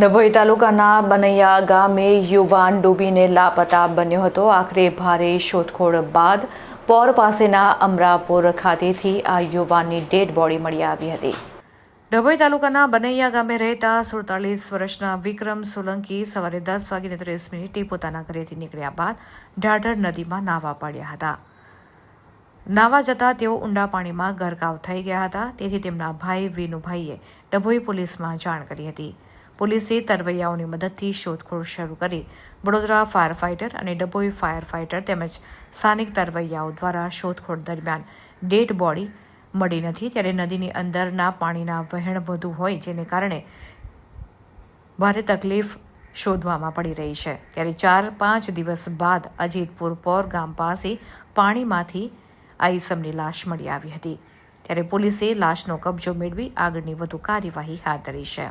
ડભોઈ તાલુકાના બનૈયા ગામે યુવાન ડૂબીને લાપતા બન્યો હતો. આખરે ભારે શોધખોળ બાદ પોર પાસેના અમરાપુર ખાતેથી આ યુવાનની ડેડ બોડી મળી આવી હતી. ડભોઈ તાલુકાના બનૈયા ગામે રહેતા સુડતાલીસ વર્ષના વિક્રમ સોલંકી સવારે દસ વાગીને ત્રીસ મિનિટે પોતાના ઘરેથી નીકળ્યા બાદ ઢાઢર નદીમાં નાહવા પડ્યા હતા. નાવા જતા તેઓ ઊંડા પાણીમાં ગરકાવ થઈ ગયા હતા. તેથી તેમના ભાઈ વિનુભાઈએ ડભોઈ પોલીસમાં જાણ કરી હતી. પોલીસે તરવૈયાઓની મદદથી શોધખોળ શરૂ કરી. વડોદરા ફાયર ફાઇટર અને ડભોઈ ફાયર ફાઇટર તેમજ સ્થાનિક તરવૈયાઓ દ્વારા શોધખોળ દરમિયાન ડેડ બોડી મળી નથી ત્યારે નદીની અંદરના પાણીના વહેણ વધુ હોય જેને કારણે ભારે તકલીફ શોધવામાં પડી રહી છે. ત્યારે ચાર પાંચ દિવસ બાદ અજીતપુર પોર ગામ પાસે પાણીમાંથી આ લાશ મળી આવી હતી. ત્યારે પોલીસે લાશનો કબજો મેળવી આગળની વધુ કાર્યવાહી હાથ ધરી છે.